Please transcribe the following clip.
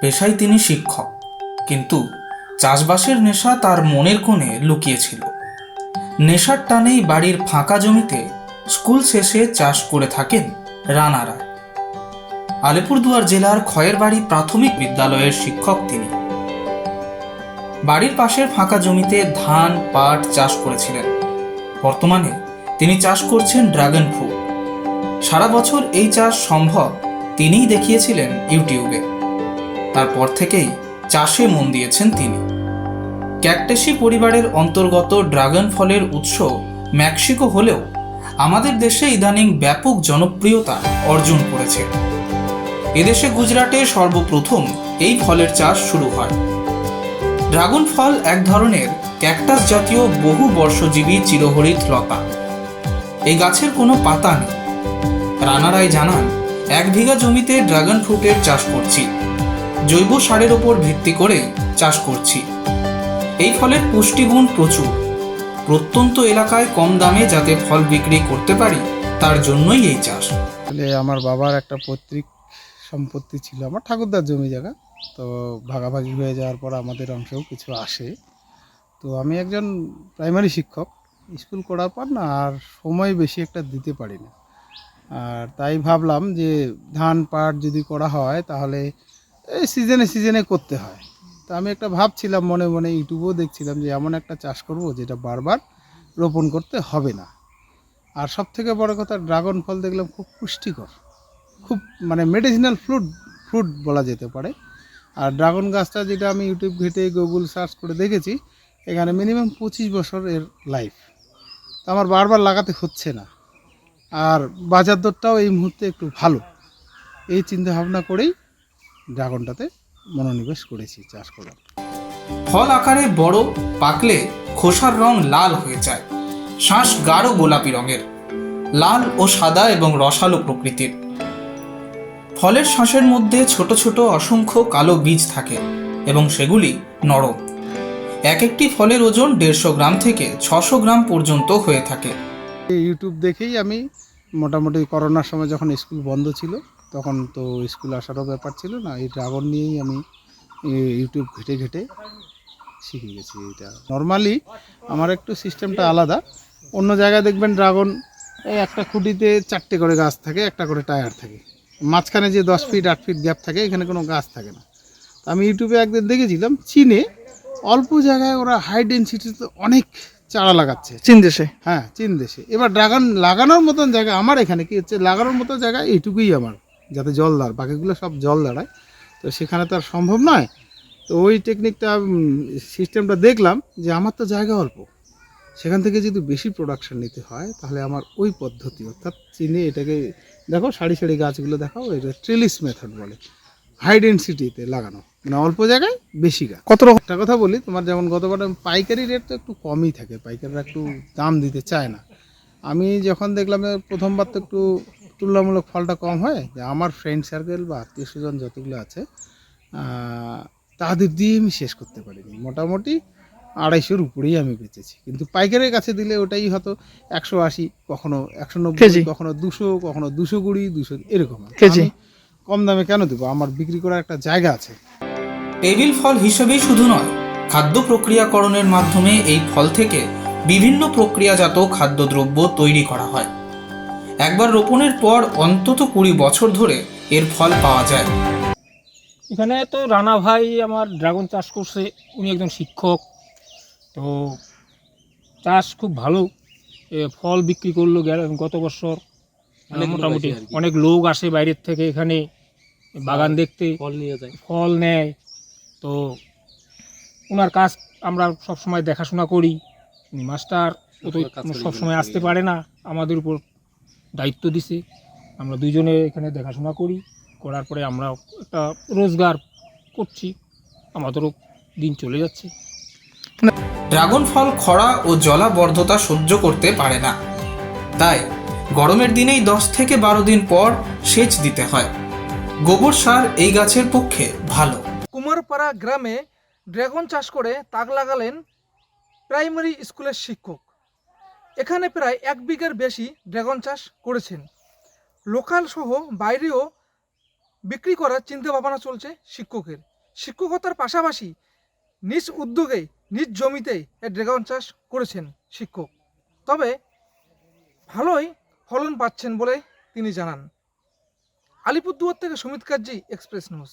পেশায় তিনি শিক্ষক। কিন্তু চাষবাসের নেশা তার মনের কোণে লুকিয়েছিল। নেশার টানেই বাড়ির ফাঁকা জমিতে স্কুল শেষে চাষ করে থাকেন রানারা আলিপুরদুয়ার জেলার খয়েরবাড়ি প্রাথমিক বিদ্যালয়ের শিক্ষক তিনি। বাড়ির পাশের ফাঁকা জমিতে ধান, পাট চাষ করেছিলেন। বর্তমানে তিনি চাষ করছেন ড্রাগন ফ্রুট। সারা বছর এই চাষ সম্ভব তিনিই দেখিয়েছিলেন ইউটিউবে। তারপর থেকেই চাষে মন দিয়েছেন তিনি। ক্যাকটেসি পরিবারের অন্তর্গত ড্রাগন ফলের উৎস মেক্সিকো হলেও আমাদের দেশে ইদানিং ব্যাপক জনপ্রিয়তা অর্জন করেছে। এদেশে গুজরাটে সর্বপ্রথম এই ফলের চাষ শুরু হয়। ড্রাগন ফল এক ধরনের ক্যাকটাস জাতীয় বহু বর্ষজীবী চিরহরিত লতা। এই গাছের কোনো পাতা নেই। রানারাই জানান, এক বিঘা জমিতে ড্রাগন ফ্রুটের চাষ করছি। জৈব সারের ওপর ভিত্তি করে চাষ করছি। এই ফলের পুষ্টিগুণ প্রচুর। প্রত্যন্ত এলাকায় কম দামে যাতে ফল বিক্রি করতে পারি, তার জন্যই এই চাষ। আসলে আমার বাবার একটা পৈতৃক সম্পত্তি ছিল, আমার ঠাকুরদার জমি জায়গা। তো ভাগাভাগি হয়ে যাওয়ার পর আমাদের অংশেও কিছু আসে। তো আমি একজন প্রাইমারি শিক্ষক। স্কুল করার পর না আর সময় বেশি একটা দিতে পারি না আর তাই ভাবলাম যে ধান পাট যদি করা হয়, তাহলে এই সিজনে সিজনে করতে হয়। তো আমি একটা ভাবছিলাম, মনে মনে ইউটিউবেও দেখছিলাম যে এমন একটা চাষ করব যেটা বারবার রোপণ করতে হবে না। আর সব থেকে বড় কথা, ড্রাগন ফল দেখলাম খুব পুষ্টিকর। খুব মানে মেডিসিনাল ফ্রুট ফ্রুট বলা যেতে পারে। আর ড্রাগন গাছটা যেটা আমি ইউটিউব ঘেটে গুগল সার্চ করে দেখেছি, এখানে মিনিমাম পঁচিশ বছর এর লাইফ তো আমার বারবার লাগাতে হচ্ছে না। আর বাজার দরটাও এই মুহূর্তে একটু ভালো। এই চিন্তা ভাবনা করেই ড্রাগনটাতে মনোনিবেশ করেছি চাষ করার। ফল আকারে বড় পাকলে খোসার রং লাল হয়ে যায়। শ্বাস গাঢ় গোলাপি রঙের। লাল ও সাদা এবং রসালো প্রকৃতির। ফলের শ্বাসের মধ্যে ছোট ছোট অসংখ্য কালো বীজ থাকে এবং সেগুলি নরম। এক একটি ফলের ওজন দেড়শো গ্রাম থেকে ছশো গ্রাম পর্যন্ত হয়ে থাকে। এই ইউটিউব দেখেই আমি মোটামুটি করোনার সময় যখন স্কুল বন্ধ ছিল তখন তো স্কুল আসারও ব্যাপার ছিল না এই ড্রাগন নিয়েই আমি ইউটিউব ঘেটে ঘেটে শিখে গেছি এটা নর্মালি আমার একটু সিস্টেমটা আলাদা। অন্য জায়গায় দেখবেন ড্রাগন এই একটা খুঁটিতে চারটে করে গাছ থাকে একটা করে টায়ার থাকে। মাঝখানে যে দশ ফিট আট ফিট গ্যাপ থাকে এখানে কোনো গাছ থাকে না। তো আমি ইউটিউবে একদিন দেখেছিলাম চীনে অল্প জায়গায় ওরা হাই ডেন্সিটিতে অনেক চারা লাগাচ্ছে। চীন দেশে? হ্যাঁ চীন দেশে। এবার ড্রাগন লাগানোর মতন জায়গা আমার এখানে কি হচ্ছে লাগানোর মতো জায়গা এইটুকুই আমার। যাতে জল দাঁড় বাকিগুলো সব জল দাঁড়ায়। তো সেখানে তো আর সম্ভব নয়। তো ওই টেকনিকটা সিস্টেমটা দেখলাম যে আমার তো জায়গা অল্প। সেখান থেকে যদি বেশি প্রোডাকশান নিতে হয় তাহলে আমার ওই পদ্ধতি অর্থাৎ চিনে এটাকে দেখো সারি সারি গাছগুলো দেখাও এটা ট্রেলিস মেথড বলে। হাই ডেন্সিটিতে লাগানো। মানে অল্প জায়গায় বেশি গাছ। কত রকম? একটা কথা বলি তোমার যেমন গতবার পাইকারি রেট তো একটু কমই থাকে পাইকাররা একটু দাম দিতে চায় না। আমি যখন দেখলাম প্রথমবার তো একটু তুলনামূলক ফলটা কম হয়। যে আমার ফ্রেন্ড সার্কেল বা আত্মীয় স্বজন যতগুলো আছে আহ, তাদের দিয়ে আমি শেষ করতে পারিনি। মোটামুটি আড়াইশোর উপরেই আমি বেঁচেছি। কিন্তু পাইকারের কাছে দিলে ওটাই হয়তো একশো আশি কখনো একশো নব্বই কখনো দুশো কখনো দুশো কুড়ি দুশো এরকম। কেজি। কম দামে কেন দেবো? আমার বিক্রি করার একটা জায়গা আছে। টেবিল ফল হিসেবেই শুধু নয় খাদ্য প্রক্রিয়াকরণের মাধ্যমে এই ফল থেকে বিভিন্ন প্রক্রিয়াজাত খাদ্যদ্রব্য তৈরি করা হয়। একবার রোপণের পর অন্তত কুড়ি বছর ধরে এর ফল পাওয়া যায়। এখানে তো রানা ভাই আমার ড্রাগন চাষ করছে উনি একজন শিক্ষক। তো চাষ খুব ভালো এ, ফল বিক্রি করল গত বছর। মোটামুটি অনেক লোক আসে বাইরের থেকে এখানে বাগান দেখতে। ফল নিয়ে যায়। ফল নেয়। তো ওনার কাজ আমরা সব সময় দেখাশোনা করি। মাস্টার ও তো সবসময় আসতে পারে না আমাদের উপর। দায়িত্ব দিছে। আমরা দুইজনে এখানে দেখাশোনা করি করার পরে আমরা একটা রোজগার করছি। আমাদেরও দিন চলে যাচ্ছে। ড্রাগন ফল খরা ও জলাবদ্ধতা সহ্য করতে পারে না। তাই গরমের দিনেই দশ থেকে বারো দিন পর সেচ দিতে হয়। গোবর সার এই গাছের পক্ষে ভালো। কুমারপাড়া গ্রামে ড্রাগন চাষ করে তাক লাগালেন প্রাইমারি স্কুলের শিক্ষক। এখানে প্রায় এক বিঘার বেশি ড্রাগন চাষ করেছেন। লোকাল সহ বাইরেও বিক্রি করার চিন্তা ভাবনা চলছে শিক্ষকের। শিক্ষকতার পাশাপাশি নিজ উদ্যোগে নিজ জমিতেই এই ড্রাগন চাষ করেছেন শিক্ষক। তবে ভালোই ফলন পাচ্ছেন বলে তিনি জানান। আলিপুরদুয়ার থেকে সুমিত কার্জি এক্সপ্রেস নিউজ।